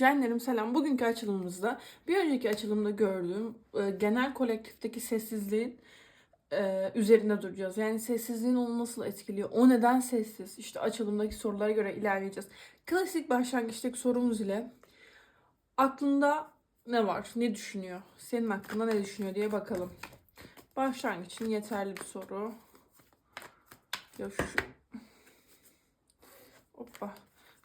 Jenlerim selam. Bugünkü açılımımızda bir önceki açılımda gördüğüm e, genel kolektifteki sessizliğin e, üzerinde duracağız. Yani sessizliğin onu nasıl etkiliyor? O neden sessiz? İşte açılımdaki sorulara göre ilerleyeceğiz. Klasik başlangıçtaki sorumuz ile aklında ne var? Ne düşünüyor? Senin hakkında ne düşünüyor diye bakalım. Başlangıç için yeterli bir soru. Ya şu... Hoppa.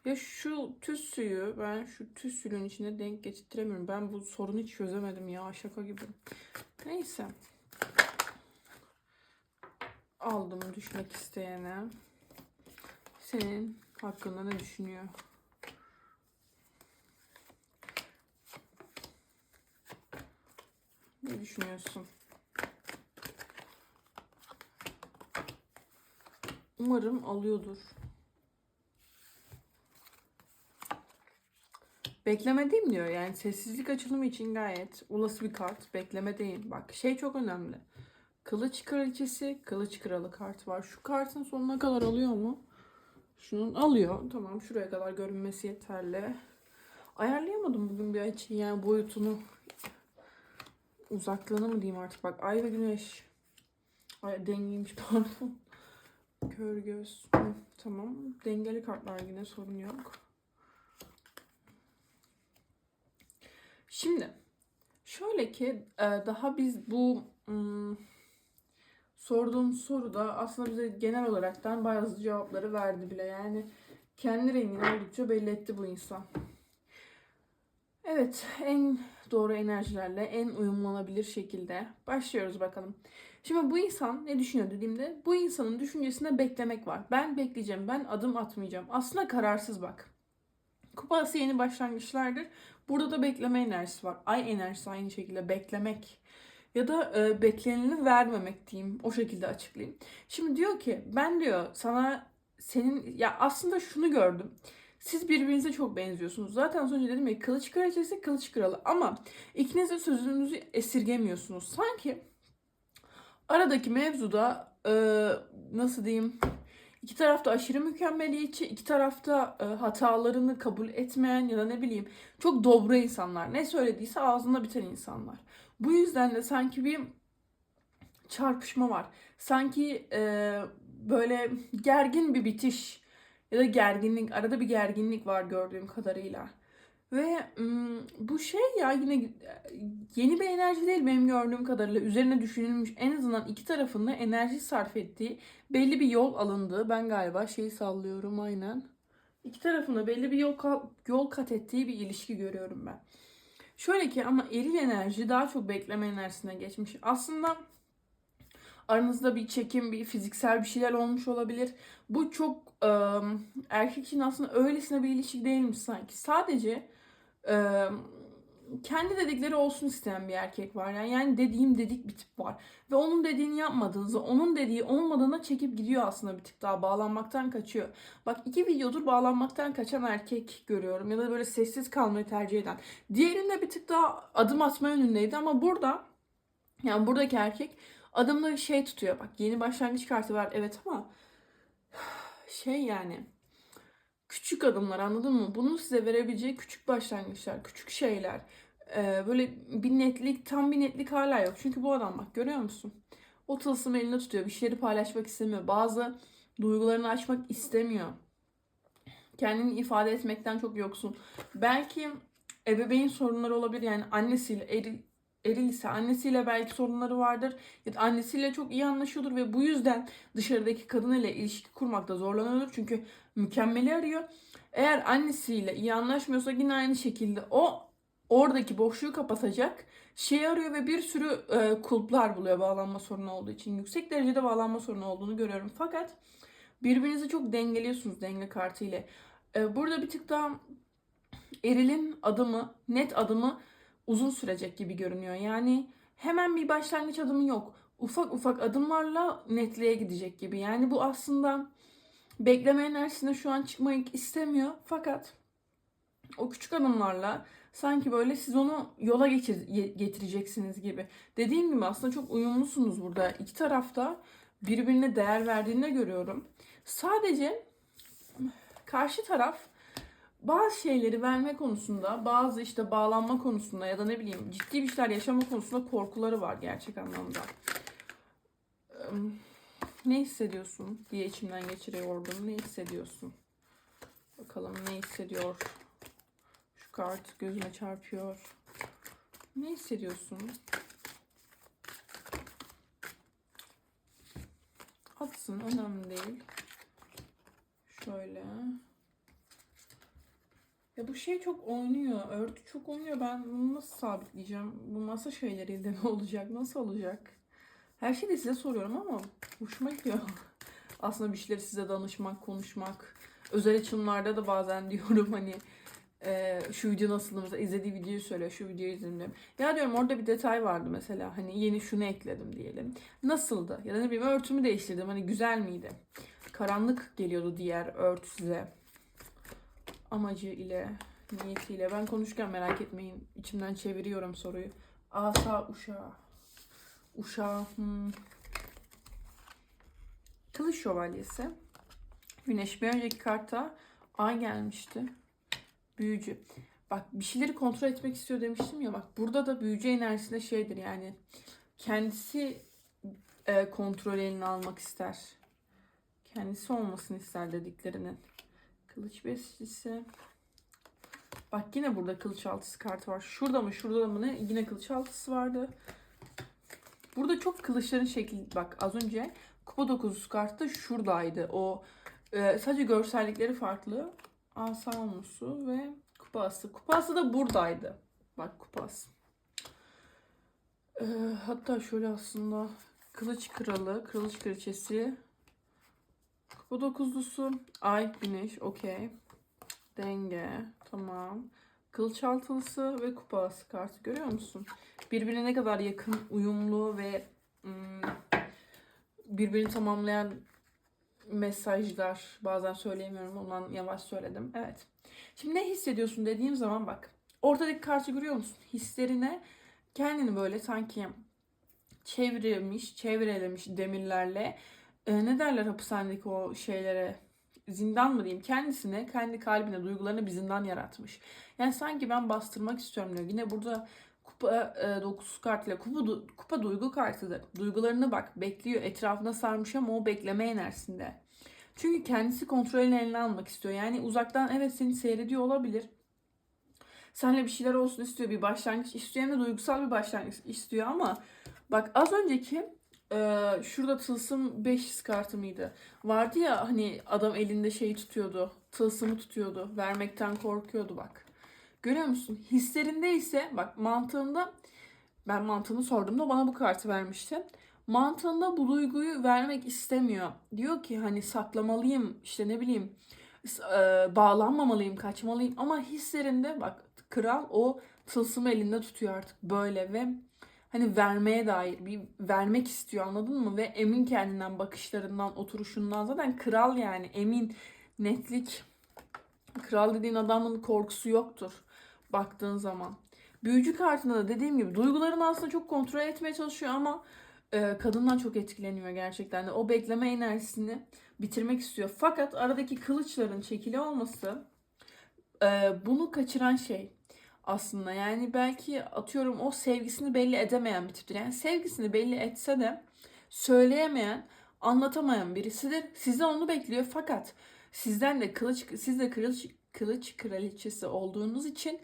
Ya şu tütsüyü ben şu tütsünün içine denk getiremiyorum. Ben bu sorunu hiç çözemedim ya şaka gibi. Neyse. Aldım düşmek isteyene. Senin hakkında ne düşünüyor? Ne düşünüyorsun? Umarım alıyordur. Beklemedeyim diyor. Yani sessizlik açılımı için gayet olası bir kart. Beklemedeyim. Bak şey çok önemli. Kılıç kraliçesi, kılıç kralı kart var. Şu kartın sonuna kadar alıyor mu? Şunun alıyor. Tamam şuraya kadar görünmesi yeterli. Ayarlayamadım bugün bir açıyı yani boyutunu. Uzaklığını mı diyeyim artık bak. Ay ve güneş. Ay dengeymiş pardon. Kör göz. Tamam. Dengeli kartlar yine sorun yok. Şimdi şöyle ki e, daha biz bu sorduğum soruda aslında bize genel olaraktan bazı cevapları verdi bile. Yani kendi rengini oldukça belli etti bu insan. Evet, en doğru enerjilerle en uyumlanabilir şekilde başlıyoruz bakalım. Şimdi bu insan ne düşünüyor dediğimde bu insanın düşüncesinde beklemek var. Ben bekleyeceğim, ben adım atmayacağım. Aslında kararsız bak. Kupası yeni başlangıçlardır. Burada da bekleme enerjisi var. Ay enerjisi aynı şekilde beklemek. Ya da e, bekleneni vermemek diyeyim. O şekilde açıklayayım. Şimdi diyor ki ben diyor sana senin ya aslında şunu gördüm. Siz birbirinize çok benziyorsunuz. Zaten önce dedim ya kılıç kraliçesi kılıç kralı ama ikiniz de sözünüzü esirgemiyorsunuz. Sanki aradaki mevzuda e, nasıl diyeyim İki tarafta aşırı mükemmeliyetçi, iki tarafta e, hatalarını kabul etmeyen ya da ne bileyim çok dobra insanlar. Ne söylediyse ağzında biten insanlar. Bu yüzden de sanki bir çarpışma var. Sanki e, böyle gergin bir bitiş ya da gerginlik, arada bir gerginlik var gördüğüm kadarıyla. Ve bu şey ya yine yeni bir enerji değil benim gördüğüm kadarıyla. Üzerine düşünülmüş en azından iki tarafında enerji sarf ettiği belli bir yol alındığı. Ben galiba şeyi sallıyorum aynen. İki tarafında belli bir yol, yol kat ettiği bir ilişki görüyorum ben. Şöyle ki ama eril enerji daha çok bekleme enerjisine geçmiş. Aslında aranızda bir çekim, bir fiziksel bir şeyler olmuş olabilir. Bu çok ım, erkek için aslında öylesine bir ilişki değilmiş sanki. Sadece e, kendi dedikleri olsun isteyen bir erkek var. Yani, yani dediğim dedik bir tip var. Ve onun dediğini yapmadığınızda, onun dediği olmadığına çekip gidiyor aslında bir tık daha. Bağlanmaktan kaçıyor. Bak iki videodur bağlanmaktan kaçan erkek görüyorum. Ya da böyle sessiz kalmayı tercih eden. Diğerinde bir tık daha adım atma yönündeydi ama burada yani buradaki erkek adımları şey tutuyor. Bak yeni başlangıç kartı var evet ama şey yani küçük adımlar anladın mı? Bunun size verebileceği küçük başlangıçlar, küçük şeyler. Ee, böyle bir netlik, tam bir netlik hala yok. Çünkü bu adam bak görüyor musun? O tılsımı elinde tutuyor. Bir şeyleri paylaşmak istemiyor. Bazı duygularını açmak istemiyor. Kendini ifade etmekten çok yoksun. Belki ebeveyn sorunları olabilir. Yani annesiyle, eril, eril ise annesiyle belki sorunları vardır. Ya da annesiyle çok iyi anlaşıyordur ve bu yüzden dışarıdaki kadın ile ilişki kurmakta zorlanıyordur. Çünkü mükemmeli arıyor. Eğer annesiyle iyi anlaşmıyorsa yine aynı şekilde o oradaki boşluğu kapatacak şey arıyor ve bir sürü e, kulplar buluyor bağlanma sorunu olduğu için. Yüksek derecede bağlanma sorunu olduğunu görüyorum. Fakat birbirinizi çok dengeliyorsunuz denge kartı ile. E, burada bir tık daha erilin adımı, net adımı uzun sürecek gibi görünüyor. Yani hemen bir başlangıç adımı yok. Ufak ufak adımlarla netliğe gidecek gibi. Yani bu aslında bekleme enerjisine şu an çıkmayı istemiyor. Fakat o küçük adımlarla sanki böyle siz onu yola geçir, getireceksiniz gibi. Dediğim gibi aslında çok uyumlusunuz burada. İki tarafta birbirine değer verdiğini görüyorum. Sadece karşı taraf bazı şeyleri verme konusunda, bazı işte bağlanma konusunda ya da ne bileyim ciddi bir şeyler yaşama konusunda korkuları var gerçek anlamda. Ne hissediyorsun diye içimden geçiriyordum. Ne hissediyorsun? Bakalım ne hissediyor? Şu kart gözüme çarpıyor. Ne hissediyorsun? Atsın önemli değil. Şöyle. Ya bu şey çok oynuyor. Örtü çok oynuyor. Ben bunu nasıl sabitleyeceğim? Bu masa şeyleriyle ne olacak? Nasıl olacak? Her şeyi de size soruyorum ama hoşuma gidiyor. Aslında bir şeyleri size danışmak, konuşmak. Özel açımlarda da bazen diyorum hani e, şu video nasıldı mesela izlediği videoyu söylüyor şu videoyu izledim diyorum. Ya diyorum orada bir detay vardı mesela hani yeni şunu ekledim diyelim. Nasıldı? Ya da ne bileyim örtümü değiştirdim hani güzel miydi? Karanlık geliyordu diğer örtü size. Amacı ile, niyetiyle. Ben konuşurken merak etmeyin. içimden çeviriyorum soruyu. Asa uşağı. Uşağı. Hmm. Kılıç şövalyesi. Güneş bir önceki kartta ay gelmişti. Büyücü. Bak bir şeyleri kontrol etmek istiyor demiştim ya bak burada da büyücü enerjisinde şeydir yani kendisi e, kontrol eline almak ister. Kendisi olmasını ister dediklerinin. Kılıç beşlisi. Bak yine burada kılıç altısı kartı var. Şurada mı şurada mı ne? Yine kılıç altısı vardı. Burada çok kılıçların şekli bak az önce kupa dokuzusu kartı şuradaydı. O e, sadece görsellikleri farklı. Asa olmusu ve kupası. Kupası da buradaydı. Bak kupası. E, hatta şöyle aslında kılıç kralı, kılıç kraliçesi, kupa dokuzlusu, ay, güneş, okey. Denge, tamam. Kılıç altılısı ve kupası kartı görüyor musun? Birbirine ne kadar yakın, uyumlu ve birbirini tamamlayan mesajlar. Bazen söyleyemiyorum ondan yavaş söyledim. Evet. Şimdi ne hissediyorsun dediğim zaman bak. Ortadaki kartı görüyor musun? Hislerine kendini böyle sanki çevirmiş, çevrelemiş demirlerle e, ne derler hapishanedeki o şeylere zindan mı diyeyim kendisine, kendi kalbine, duygularına bir zindan yaratmış. Yani sanki ben bastırmak istiyorum diyor. Yine burada kupa e, 9 kartıyla kupa, du- kupa duygu kartıdır. Duygularını bak bekliyor. Etrafına sarmış ama o bekleme enerjisinde. Çünkü kendisi kontrolünü eline almak istiyor. Yani uzaktan evet seni seyrediyor olabilir. Seninle bir şeyler olsun istiyor. Bir başlangıç istiyor. Hem de duygusal bir başlangıç istiyor ama bak az önceki e, şurada tılsım 5 kartı mıydı? Vardı ya hani adam elinde şeyi tutuyordu. Tılsımı tutuyordu. Vermekten korkuyordu bak. Görüyor musun? Hislerinde ise bak mantığında ben mantığını sorduğumda bana bu kartı vermişti. Mantığında bu duyguyu vermek istemiyor. Diyor ki hani saklamalıyım işte ne bileyim e, bağlanmamalıyım, kaçmalıyım ama hislerinde bak kral o tılsımı elinde tutuyor artık böyle ve hani vermeye dair bir vermek istiyor anladın mı? Ve emin kendinden, bakışlarından, oturuşundan zaten kral yani emin, netlik. Kral dediğin adamın korkusu yoktur baktığın zaman. Büyücü kartında da dediğim gibi duygularını aslında çok kontrol etmeye çalışıyor ama e, kadından çok etkileniyor gerçekten de. O bekleme enerjisini bitirmek istiyor. Fakat aradaki kılıçların çekili olması e, bunu kaçıran şey aslında. Yani belki atıyorum o sevgisini belli edemeyen bir tiptir. Yani sevgisini belli etse de söyleyemeyen, anlatamayan birisidir. Sizden onu bekliyor fakat sizden de kılıç siz de kılıç kılıç kraliçesi olduğunuz için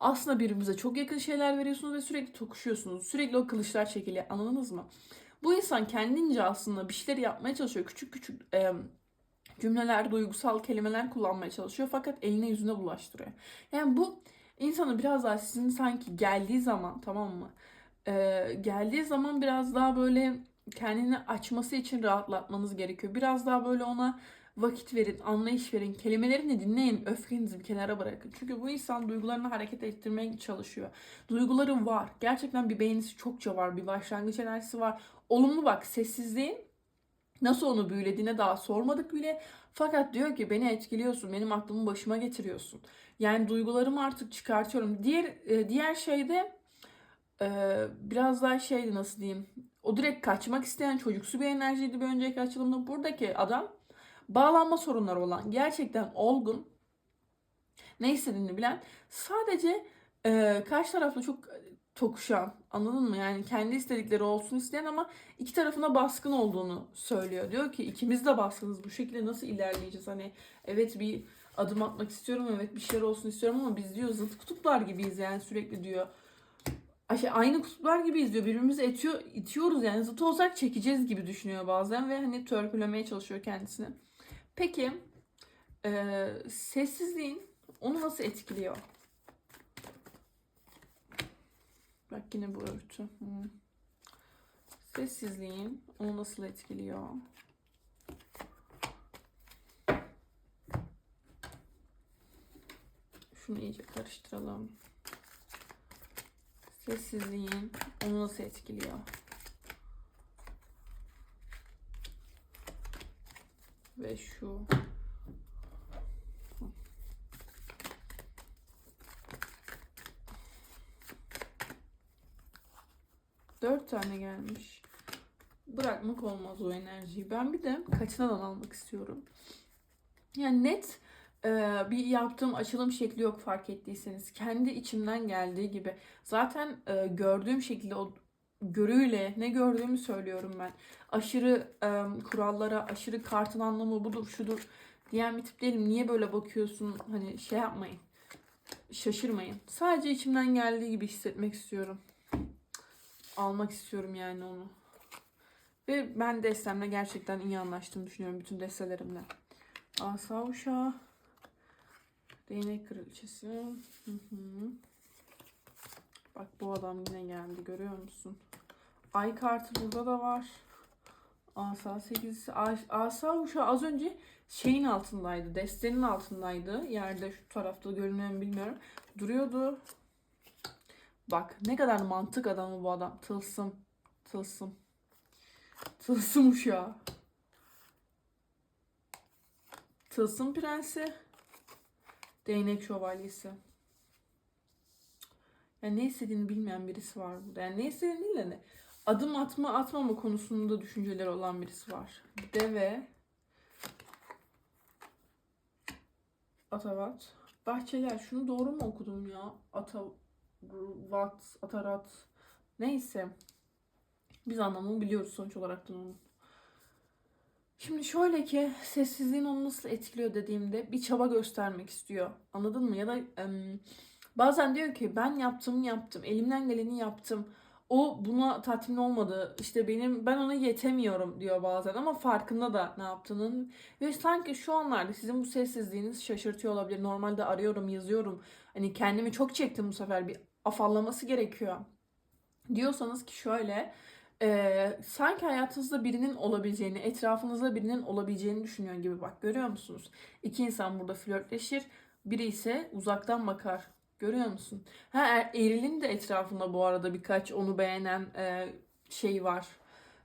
aslında birbirimize çok yakın şeyler veriyorsunuz ve sürekli tokuşuyorsunuz. Sürekli o kılıçlar çekiliyor. Anladınız mı? Bu insan kendince aslında bir şeyler yapmaya çalışıyor. Küçük küçük e, cümleler, duygusal kelimeler kullanmaya çalışıyor. Fakat eline yüzüne bulaştırıyor. Yani bu insanı biraz daha sizin sanki geldiği zaman tamam mı? E, geldiği zaman biraz daha böyle kendini açması için rahatlatmanız gerekiyor. Biraz daha böyle ona vakit verin, anlayış verin, kelimelerini dinleyin, öfkenizi bir kenara bırakın. Çünkü bu insan duygularını hareket ettirmeye çalışıyor. Duyguları var. Gerçekten bir beğenisi çokça var. Bir başlangıç enerjisi var. Olumlu bak sessizliğin nasıl onu büyülediğine daha sormadık bile. Fakat diyor ki beni etkiliyorsun, benim aklımı başıma getiriyorsun. Yani duygularımı artık çıkartıyorum. Diğer e, diğer şeyde e, biraz daha şeydi nasıl diyeyim. O direkt kaçmak isteyen çocuksu bir enerjiydi bir önceki açılımda. Buradaki adam bağlanma sorunları olan, gerçekten olgun ne istediğini bilen, sadece e, karşı tarafla çok tokuşan, anladın mı? Yani kendi istedikleri olsun isteyen ama iki tarafına baskın olduğunu söylüyor. Diyor ki ikimiz de baskınız. Bu şekilde nasıl ilerleyeceğiz? Hani evet bir adım atmak istiyorum, evet bir şeyler olsun istiyorum ama biz diyor zıt kutuplar gibiyiz yani sürekli diyor. Şey, aynı kutuplar gibiyiz diyor. Birbirimizi etiyor, itiyoruz yani zıt olsak çekeceğiz gibi düşünüyor bazen ve hani törpülemeye çalışıyor kendisini. Peki e, sessizliğin onu nasıl etkiliyor? Bak yine bu örtü. Hmm. Sessizliğin onu nasıl etkiliyor? Şunu iyice karıştıralım. Sessizliğin onu nasıl etkiliyor? Ve şu Dört tane gelmiş. Bırakmak olmaz o enerjiyi. Ben bir de kaçınadan almak istiyorum. Yani net e, bir yaptığım açılım şekli yok fark ettiyseniz. Kendi içimden geldiği gibi. Zaten e, gördüğüm şekilde o görüyle ne gördüğümü söylüyorum ben. Aşırı e, kurallara, aşırı kartın anlamı budur, şudur diyen bir tip değilim. Niye böyle bakıyorsun? Hani şey yapmayın. Şaşırmayın. Sadece içimden geldiği gibi hissetmek istiyorum almak istiyorum yani onu. Ve ben destemle gerçekten iyi anlaştığımı düşünüyorum bütün destelerimle. Asa uşağı. Değnek kraliçesi. Hı hı. Bak bu adam yine geldi görüyor musun? Ay kartı burada da var. Asa 8'si. Asa uşağı az önce şeyin altındaydı. Destenin altındaydı. Yerde şu tarafta görünüyor mu bilmiyorum. Duruyordu. Bak ne kadar mantık adamı bu adam. Tılsım. Tılsım. Tılsım uşağı. Tılsım prensi. Değnek şövalyesi. Yani ne istediğini bilmeyen birisi var burada. Yani ne istediğini değil de ne? Adım atma atmama konusunda düşünceleri olan birisi var. Deve. Atavat. Bahçeler. Şunu doğru mu okudum ya? Atavat. Vat, Atarat neyse. Biz anlamını biliyoruz sonuç olarak da onun. Şimdi şöyle ki sessizliğin onu nasıl etkiliyor dediğimde bir çaba göstermek istiyor. Anladın mı? Ya da em, bazen diyor ki ben yaptım yaptım. Elimden geleni yaptım. O buna tatmin olmadı. İşte benim ben ona yetemiyorum diyor bazen ama farkında da ne yaptığının. Ve sanki şu anlarda sizin bu sessizliğiniz şaşırtıyor olabilir. Normalde arıyorum, yazıyorum. Hani kendimi çok çektim bu sefer bir afallaması gerekiyor. Diyorsanız ki şöyle e, sanki hayatınızda birinin olabileceğini, etrafınızda birinin olabileceğini düşünüyor gibi bak görüyor musunuz? İki insan burada flörtleşir, biri ise uzaktan bakar. Görüyor musun? Ha er, Eril'in de etrafında bu arada birkaç onu beğenen e, şey var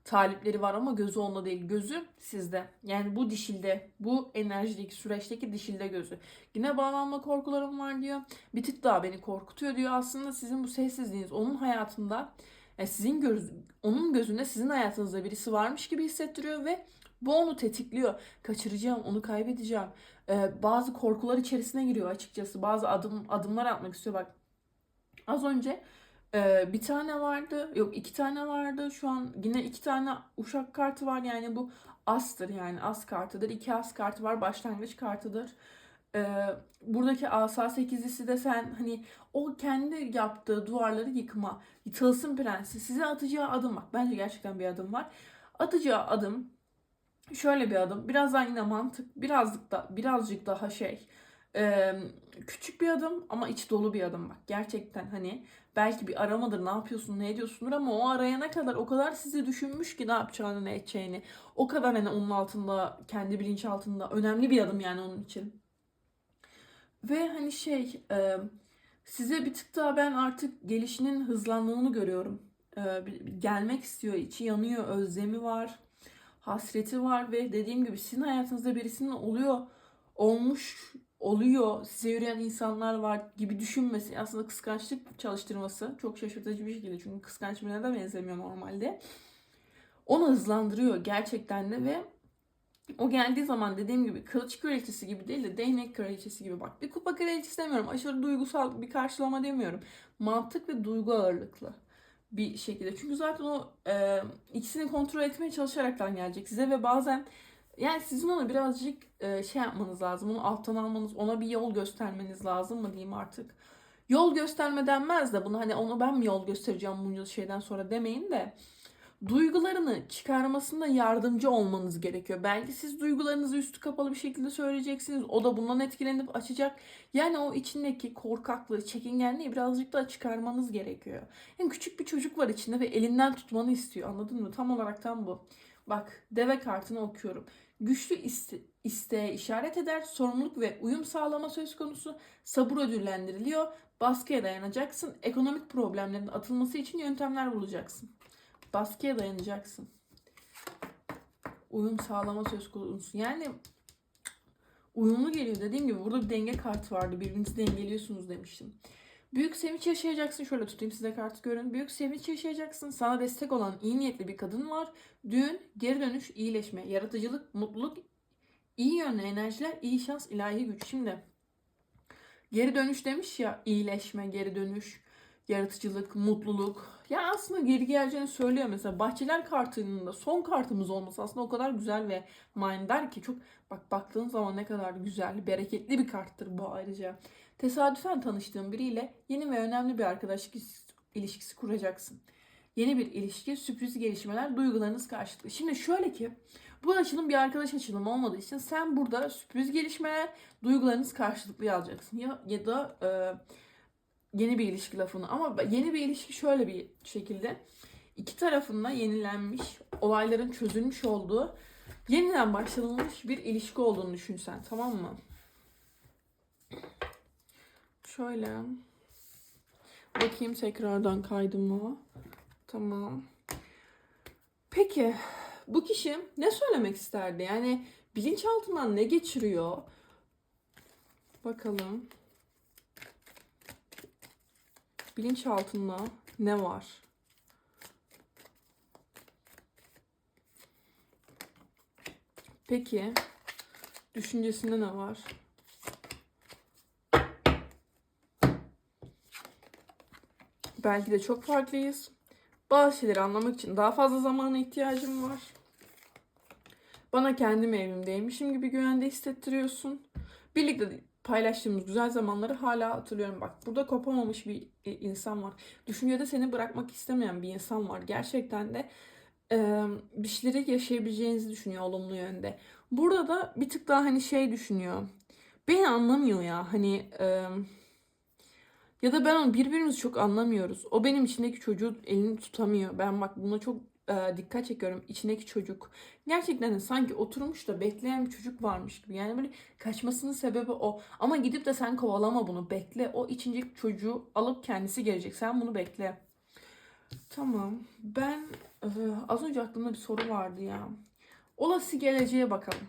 talipleri var ama gözü onda değil. Gözü sizde. Yani bu dişilde, bu enerjideki süreçteki dişilde gözü. Yine bağlanma korkularım var diyor. Bir tık daha beni korkutuyor diyor. Aslında sizin bu sessizliğiniz onun hayatında yani sizin göz, onun gözünde sizin hayatınızda birisi varmış gibi hissettiriyor ve bu onu tetikliyor. Kaçıracağım, onu kaybedeceğim. Ee, bazı korkular içerisine giriyor açıkçası. Bazı adım adımlar atmak istiyor. Bak az önce ee, bir tane vardı. Yok iki tane vardı. Şu an yine iki tane uşak kartı var. Yani bu astır yani as kartıdır. İki as kartı var. Başlangıç kartıdır. Ee, buradaki asa sekizlisi de sen hani o kendi yaptığı duvarları yıkma. Tılsım prensi size atacağı adım bak. Bence gerçekten bir adım var. Atacağı adım şöyle bir adım. Birazdan yine mantık. Birazcık da birazcık daha şey ee, küçük bir adım ama iç dolu bir adım bak. Gerçekten hani belki bir aramadır ne yapıyorsun ne ediyorsundur ama o arayana kadar o kadar sizi düşünmüş ki ne yapacağını ne edeceğini. O kadar hani onun altında kendi bilinç altında önemli bir adım yani onun için. Ve hani şey e, size bir tık daha ben artık gelişinin hızlandığını görüyorum. E, gelmek istiyor, içi yanıyor, özlemi var, hasreti var ve dediğim gibi sizin hayatınızda birisinin oluyor, olmuş oluyor, size yürüyen insanlar var gibi düşünmesi aslında kıskançlık çalıştırması çok şaşırtıcı bir şekilde çünkü kıskanç birine de benzemiyor normalde. Onu hızlandırıyor gerçekten de ve O geldiği zaman dediğim gibi kılıç kraliçesi gibi değil de değnek kraliçesi gibi bak. Bir kupa kraliçesi demiyorum. Aşırı duygusal bir karşılama demiyorum. Mantık ve duygu ağırlıklı bir şekilde. Çünkü zaten o e, ikisini kontrol etmeye çalışaraktan gelecek size ve bazen yani sizin ona birazcık e, şey yapmanız lazım. Onu alttan almanız, ona bir yol göstermeniz lazım mı diyeyim artık. Yol gösterme denmez de bunu hani onu ben mi yol göstereceğim bunca şeyden sonra demeyin de duygularını çıkarmasında yardımcı olmanız gerekiyor. Belki siz duygularınızı üstü kapalı bir şekilde söyleyeceksiniz. O da bundan etkilenip açacak. Yani o içindeki korkaklığı, çekingenliği birazcık daha çıkarmanız gerekiyor. Yani küçük bir çocuk var içinde ve elinden tutmanı istiyor. Anladın mı? Tam olarak tam bu. Bak deve kartını okuyorum. Güçlü iste, isteğe işaret eder. Sorumluluk ve uyum sağlama söz konusu. Sabır ödüllendiriliyor. Baskıya dayanacaksın. Ekonomik problemlerin atılması için yöntemler bulacaksın. Baskıya dayanacaksın. Uyum sağlama söz konusu. Yani uyumlu geliyor. Dediğim gibi burada bir denge kartı vardı. Birbirinizi dengeliyorsunuz demiştim. Büyük sevinç yaşayacaksın. Şöyle tutayım size kartı görün. Büyük sevinç yaşayacaksın. Sana destek olan iyi niyetli bir kadın var. Düğün, geri dönüş, iyileşme, yaratıcılık, mutluluk, iyi yönlü enerjiler, iyi şans, ilahi güç. Şimdi geri dönüş demiş ya iyileşme, geri dönüş, yaratıcılık, mutluluk. Ya aslında geri geleceğini söylüyor mesela. Bahçeler kartının da son kartımız olması aslında o kadar güzel ve manidar ki çok bak baktığın zaman ne kadar güzel, bereketli bir karttır bu ayrıca. Tesadüfen tanıştığın biriyle yeni ve önemli bir arkadaşlık ilişkisi kuracaksın. Yeni bir ilişki, sürpriz gelişmeler, duygularınız karşılıklı. Şimdi şöyle ki bu açılım bir arkadaş açılımı olmadığı için sen burada sürpriz gelişmeler, duygularınız karşılıklı yazacaksın. Ya, ya da e, yeni bir ilişki lafını. Ama yeni bir ilişki şöyle bir şekilde. iki tarafında yenilenmiş, olayların çözülmüş olduğu, yeniden başlanılmış bir ilişki olduğunu düşünsen. Tamam mı? Şöyle. Bakayım tekrardan kaydıma. Tamam. Peki bu kişi ne söylemek isterdi? Yani bilinçaltından ne geçiriyor? Bakalım. Bilinçaltında ne var? Peki düşüncesinde ne var? Belki de çok farklıyız. Bazı şeyleri anlamak için daha fazla zamana ihtiyacım var. Bana kendim evimdeymişim gibi güvende hissettiriyorsun. Birlikte paylaştığımız güzel zamanları hala hatırlıyorum. Bak burada kopamamış bir insan var. Düşüncede seni bırakmak istemeyen bir insan var. Gerçekten de e, bir şeyleri yaşayabileceğinizi düşünüyor olumlu yönde. Burada da bir tık daha hani şey düşünüyor. Beni anlamıyor ya. Hani e, ya da ben onu birbirimizi çok anlamıyoruz. O benim içindeki çocuğu elini tutamıyor. Ben bak buna çok e, dikkat çekiyorum. İçindeki çocuk. Gerçekten de sanki oturmuş da bekleyen bir çocuk varmış gibi. Yani böyle kaçmasının sebebi o. Ama gidip de sen kovalama bunu. Bekle. O içindeki çocuğu alıp kendisi gelecek. Sen bunu bekle. Tamam. Ben e, az önce aklımda bir soru vardı ya. Olası geleceğe bakalım.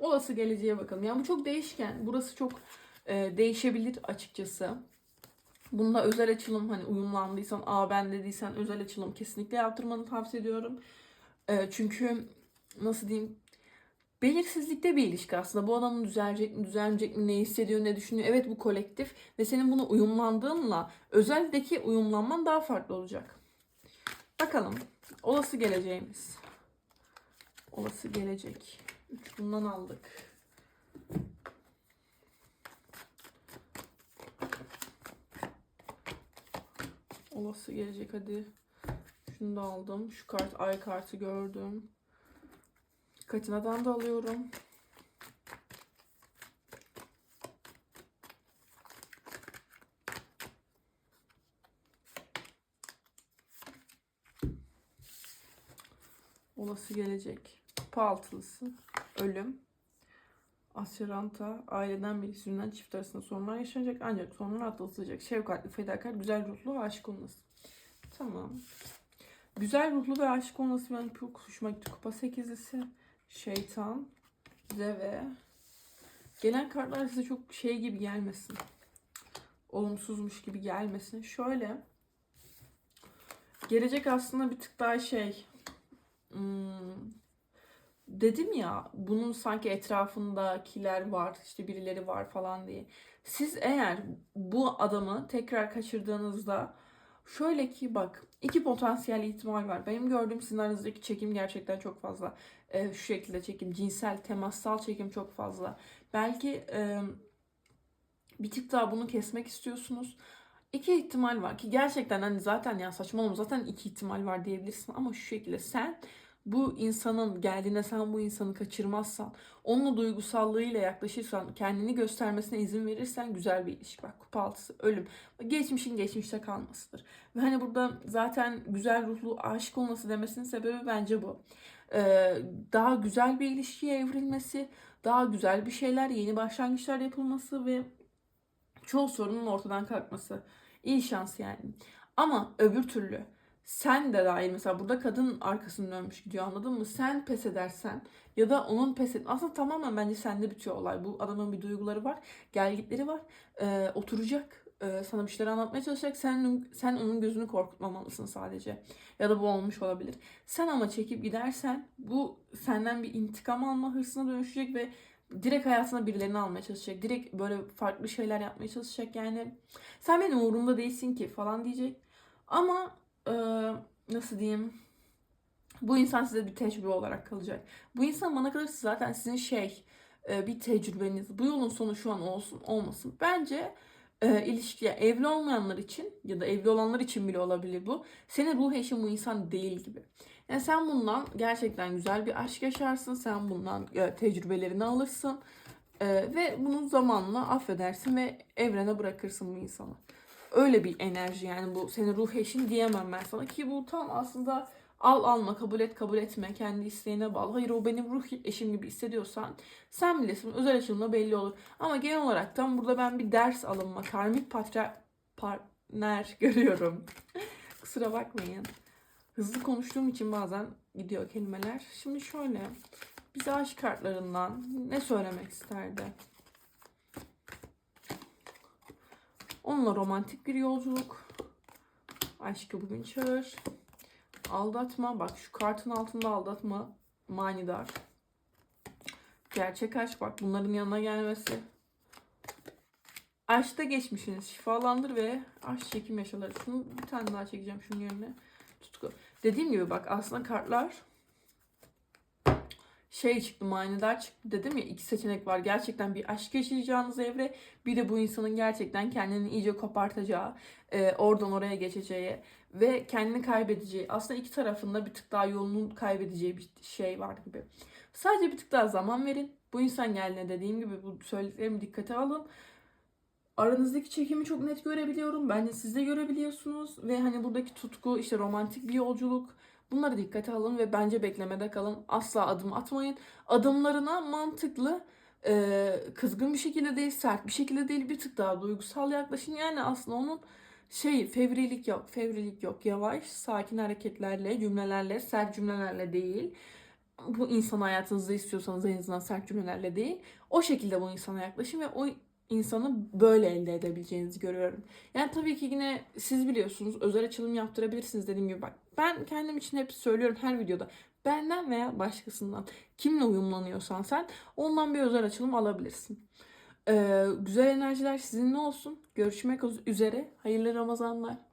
Olası geleceğe bakalım. Yani bu çok değişken. Burası çok e, değişebilir açıkçası. Bunda özel açılım hani uyumlandıysan, a ben dediysen özel açılım kesinlikle yaptırmanı tavsiye ediyorum. E, çünkü nasıl diyeyim belirsizlikte bir ilişki aslında. Bu adamın düzelecek mi, düzelmeyecek mi, ne hissediyor, ne düşünüyor. Evet bu kolektif ve senin buna uyumlandığınla özeldeki uyumlanman daha farklı olacak. Bakalım. Olası geleceğimiz. Olası gelecek. Üç bundan aldık. Olası gelecek hadi. Şunu da aldım. Şu kart ay kartı gördüm. Katinadan da alıyorum. Olası gelecek. Kupa altılısı. Ölüm. Asyaranta aileden birisinden çift arasında sorunlar yaşanacak ancak sorunlar atlatılacak. Şefkatli, fedakar, güzel ruhlu ve aşık olması. Tamam. Güzel ruhlu ve aşık olması benim çok hoşuma gitti. Kupa sekizlisi, şeytan, deve. Gelen kartlar size çok şey gibi gelmesin. Olumsuzmuş gibi gelmesin. Şöyle. Gelecek aslında bir tık daha şey. Hmm, dedim ya bunun sanki etrafındakiler var işte birileri var falan diye. Siz eğer bu adamı tekrar kaçırdığınızda şöyle ki bak iki potansiyel ihtimal var. Benim gördüğüm sizin aranızdaki çekim gerçekten çok fazla. Ee, şu şekilde çekim, cinsel, temassal çekim çok fazla. Belki e, bir tık daha bunu kesmek istiyorsunuz. İki ihtimal var ki gerçekten hani zaten ya saçmalama zaten iki ihtimal var diyebilirsin ama şu şekilde sen bu insanın geldiğinde sen bu insanı kaçırmazsan, onunla duygusallığıyla yaklaşırsan, kendini göstermesine izin verirsen güzel bir ilişki. Bak kupa altısı ölüm. Geçmişin geçmişte kalmasıdır. Ve hani burada zaten güzel ruhlu aşık olması demesinin sebebi bence bu. Ee, daha güzel bir ilişkiye evrilmesi, daha güzel bir şeyler, yeni başlangıçlar yapılması ve çoğu sorunun ortadan kalkması. İyi şans yani. Ama öbür türlü sen de dahil mesela burada kadın arkasını dönmüş gidiyor anladın mı? Sen pes edersen ya da onun pes et. Aslında tamamen bence sende bitiyor olay. Bu adamın bir duyguları var, gelgitleri var. Ee, oturacak, e, sana bir şeyler anlatmaya çalışacak. Sen sen onun gözünü korkutmamalısın sadece. Ya da bu olmuş olabilir. Sen ama çekip gidersen bu senden bir intikam alma hırsına dönüşecek ve direkt hayatına birilerini almaya çalışacak. Direkt böyle farklı şeyler yapmaya çalışacak. Yani sen benim umurumda değilsin ki falan diyecek. Ama e, nasıl diyeyim? Bu insan size bir tecrübe olarak kalacak. Bu insan bana kalırsa zaten sizin şey e, bir tecrübeniz. Bu yolun sonu şu an olsun olmasın. Bence e, ilişkiye evli olmayanlar için ya da evli olanlar için bile olabilir bu. Senin ruh eşin bu insan değil gibi. Yani sen bundan gerçekten güzel bir aşk yaşarsın. Sen bundan e, tecrübelerini alırsın. E, ve bunu zamanla affedersin ve evrene bırakırsın bu insanı. Öyle bir enerji yani bu senin ruh eşin diyemem ben sana ki bu tam aslında al alma kabul et kabul etme kendi isteğine bağlı. Hayır o benim ruh eşim gibi hissediyorsan sen bilirsin özel açılımla belli olur. Ama genel olarak tam burada ben bir ders alınma karmik patra partner görüyorum. Kusura bakmayın. Hızlı konuştuğum için bazen gidiyor kelimeler. Şimdi şöyle bize aşk kartlarından ne söylemek isterdi? Onunla romantik bir yolculuk. Aşkı bugün çağır. Aldatma. Bak şu kartın altında aldatma. Manidar. Gerçek aşk. Bak bunların yanına gelmesi. Aşkta geçmişiniz. Şifalandır ve aşk çekim yaşaları. Şunu bir tane daha çekeceğim şunun yerine. Tutku. Dediğim gibi bak aslında kartlar şey çıktı manidar çıktı dedim ya iki seçenek var. Gerçekten bir aşk yaşayacağınız evre bir de bu insanın gerçekten kendini iyice kopartacağı, e, oradan oraya geçeceği ve kendini kaybedeceği. Aslında iki tarafında bir tık daha yolunu kaybedeceği bir şey var gibi. Sadece bir tık daha zaman verin. Bu insan geldiğinde dediğim gibi bu söylediklerimi dikkate alın. Aranızdaki çekimi çok net görebiliyorum. Bence siz de görebiliyorsunuz. Ve hani buradaki tutku, işte romantik bir yolculuk, Bunları dikkate alın ve bence beklemede kalın. Asla adım atmayın. Adımlarına mantıklı, e, kızgın bir şekilde değil, sert bir şekilde değil, bir tık daha duygusal yaklaşın. Yani aslında onun şey fevrilik yok, fevrilik yok. Yavaş, sakin hareketlerle, cümlelerle, sert cümlelerle değil. Bu insan hayatınızda istiyorsanız en azından sert cümlelerle değil. O şekilde bu insana yaklaşın ve o insanı böyle elde edebileceğinizi görüyorum. Yani tabii ki yine siz biliyorsunuz özel açılım yaptırabilirsiniz dediğim gibi bak. Ben kendim için hep söylüyorum her videoda. Benden veya başkasından kimle uyumlanıyorsan sen ondan bir özel açılım alabilirsin. Ee, güzel enerjiler sizinle olsun. Görüşmek üzere. Hayırlı Ramazanlar.